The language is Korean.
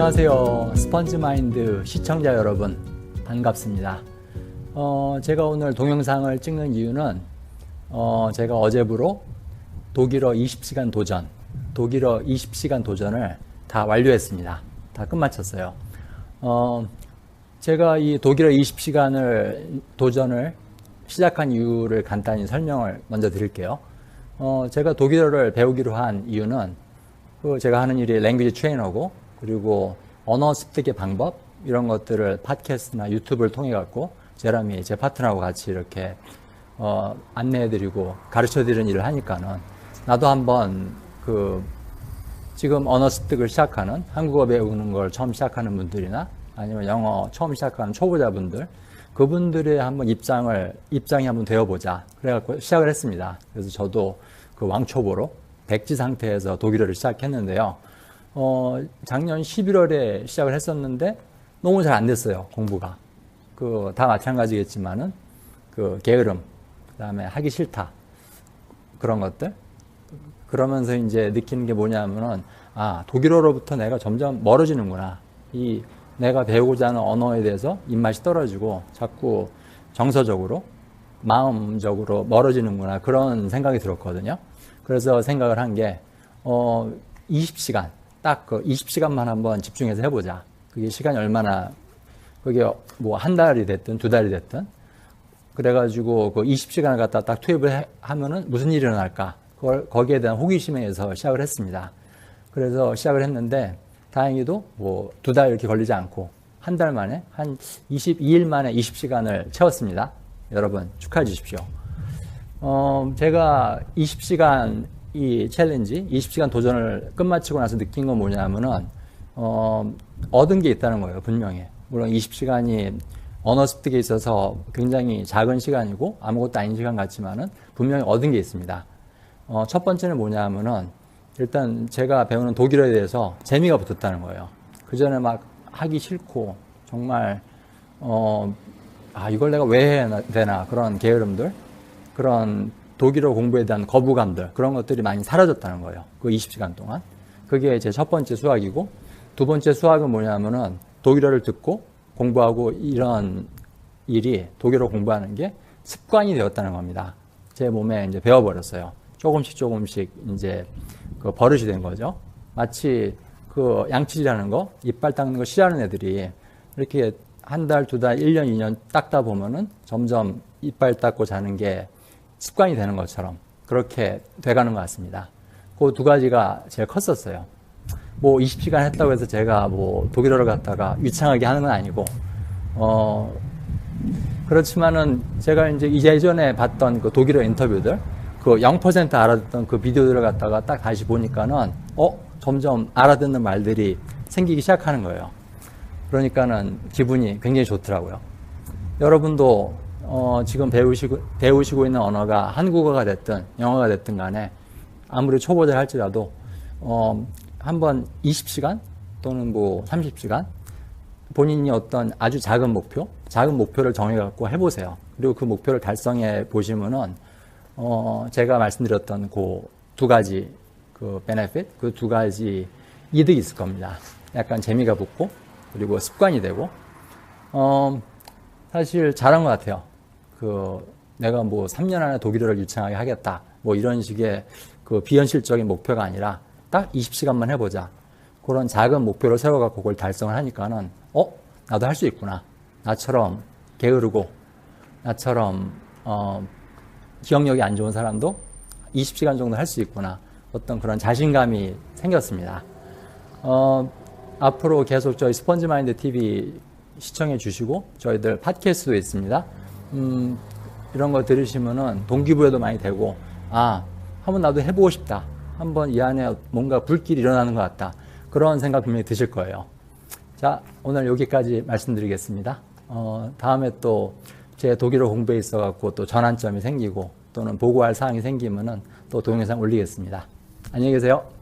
안녕하세요. 스펀지 마인드 시청자 여러분. 반갑습니다. 어, 제가 오늘 동영상을 찍는 이유는 어, 제가 어제부로 독일어 20시간 도전, 독일어 20시간 도전을 다 완료했습니다. 다 끝마쳤어요. 어, 제가 이 독일어 20시간을 도전을 시작한 이유를 간단히 설명을 먼저 드릴게요. 어, 제가 독일어를 배우기로 한 이유는 그 제가 하는 일이 랭귀지 트레이너고 그리고 언어 습득의 방법 이런 것들을 팟캐스트나 유튜브를 통해 갖고 제람이 제 파트너하고 같이 이렇게 어, 안내해드리고 가르쳐드리는 일을 하니까는 나도 한번 그 지금 언어 습득을 시작하는 한국어 배우는 걸 처음 시작하는 분들이나 아니면 영어 처음 시작하는 초보자분들 그분들의 한번 입장을 입장이 한번 되어보자 그래갖고 시작을 했습니다. 그래서 저도 그 왕초보로 백지 상태에서 독일어를 시작했는데요. 어, 작년 11월에 시작을 했었는데 너무 잘 안 됐어요 공부가. 그 다 마찬가지겠지만은 그 게으름, 그다음에 하기 싫다 그런 것들. 그러면서 이제 느끼는 게 뭐냐면은 아 독일어로부터 내가 점점 멀어지는구나. 이 내가 배우고자 하는 언어에 대해서 입맛이 떨어지고 자꾸 정서적으로 마음적으로 멀어지는구나 그런 생각이 들었거든요. 그래서 생각을 한게 어, 20시간 딱 그 20시간만 한번 집중해서 해보자. 그게 시간이 얼마나 그게 뭐 한 달이 됐든 두 달이 됐든 그래가지고 그 20시간을 갖다 딱 투입을 해, 하면은 무슨 일이 일어날까? 그걸 거기에 대한 호기심에서 시작을 했습니다. 그래서 시작을 했는데 다행히도 뭐 두 달 이렇게 걸리지 않고 한 달 만에 한 22일 만에 20시간을 채웠습니다. 여러분 축하해 주십시오. 어, 제가 20시간 이 챌린지, 20시간 도전을 끝마치고 나서 느낀 건 뭐냐면은, 어, 얻은 게 있다는 거예요, 분명히. 물론 20시간이 언어 습득에 있어서 굉장히 작은 시간이고 아무것도 아닌 시간 같지만은 분명히 얻은 게 있습니다. 어, 첫 번째는 뭐냐면은 일단 제가 배우는 독일어에 대해서 재미가 붙었다는 거예요. 그 전에 막 하기 싫고 정말 어, 아 이걸 내가 왜 해야 되나 그런 게으름들 그런 독일어 공부에 대한 거부감들 그런 것들이 많이 사라졌다는 거예요. 그 20시간 동안. 그게 제 첫 번째 수학이고 두 번째 수학은 뭐냐면은 독일어를 듣고 공부하고 이런 일이 독일어 공부하는 게 습관이 되었다는 겁니다. 제 몸에 이제 배워버렸어요. 조금씩 조금씩 이제 그 버릇이 된 거죠. 마치 그 양치질하는 거, 이빨 닦는 거 싫어하는 애들이 이렇게 한 달, 두 달, 1년, 2년 닦다 보면은 점점 이빨 닦고 자는 게 습관이 되는 것처럼 그렇게 돼가는 것 같습니다. 그 두 가지가 제일 컸었어요. 뭐 20시간 했다고 해서 제가 뭐 독일어를 갖다가 유창하게 하는 건 아니고, 어, 그렇지만은 제가 이제 이전에 봤던 그 독일어 인터뷰들, 그 0% 알아듣던 그 비디오들을 갖다가 딱 다시 보니까는, 어, 점점 알아듣는 말들이 생기기 시작하는 거예요. 그러니까는 기분이 굉장히 좋더라고요. 여러분도 어, 지금 배우시고, 배우시고 있는 언어가 한국어가 됐든 영어가 됐든 간에 아무리 초보자 할지라도 어, 한번 20시간 또는 뭐 30시간 본인이 어떤 아주 작은 목표, 작은 목표를 정해갖고 해보세요. 그리고 그 목표를 달성해 보시면은 어, 제가 말씀드렸던 그 두 가지 그 베네핏, 그 두 가지 이득이 있을 겁니다. 약간 재미가 붙고 그리고 습관이 되고 어, 사실 잘한 것 같아요. 그 내가 뭐 3년 안에 독일어를 유창하게 하겠다. 뭐 이런 식의 그 비현실적인 목표가 아니라 딱 20시간만 해보자. 그런 작은 목표를 세워갖고 그걸 달성을 하니까는 어 나도 할 수 있구나. 나처럼 게으르고 나처럼 어, 기억력이 안 좋은 사람도 20시간 정도 할 수 있구나. 어떤 그런 자신감이 생겼습니다. 어, 앞으로 계속 저희 스펀지 마인드 TV 시청해 주시고 저희들 팟캐스트도 있습니다. 음, 이런 거 들으시면은 동기부여도 많이 되고 아 한번 나도 해보고 싶다. 한번 이 안에 뭔가 불길이 일어나는 것 같다. 그런 생각 분명히 드실 거예요. 자 오늘 여기까지 말씀드리겠습니다. 어, 다음에 또 제 독일어 공부에 있어 갖고 또 전환점이 생기고 또는 보고할 사항이 생기면은 또 동영상 올리겠습니다. 안녕히 계세요.